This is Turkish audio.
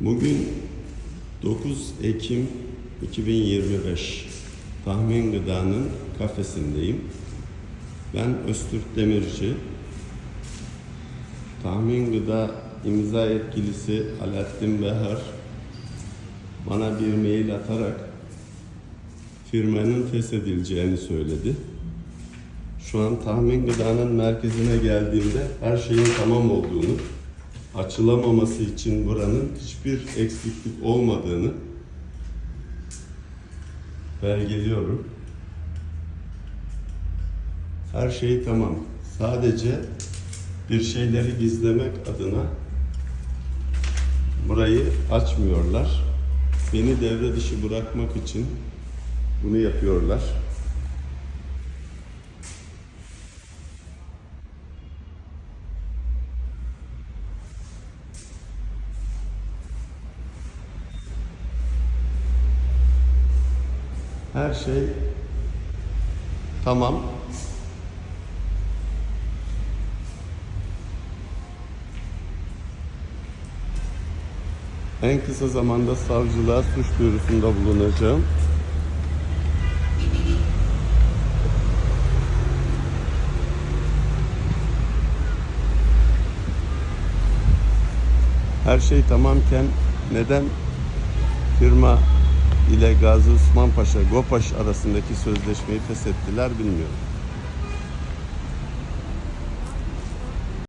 Bugün 9 Ekim 2025 Tahmin Gıda'nın kafesindeyim. Ben Öztürk Demirci. Tahmin Gıda imza yetkilisi Alaaddin Behar bana bir mail atarak firmanın feshedileceğini söyledi. Şu an tahmin gıdanın merkezine geldiğimde her şeyin tamam olduğunu, açılamaması için buranın hiçbir eksiklik olmadığını belgeliyorum. Her şey tamam. Sadece bir şeyleri gizlemek adına burayı açmıyorlar. Beni devre dışı bırakmak için bunu yapıyorlar. Her şey tamam. En kısa zamanda savcılığa suç duyurusunda bulunacağım. Her şey tamamken neden firma ile Gazi Osman Paşa, GOPAŞ arasındaki sözleşmeyi feshettiler bilmiyorum.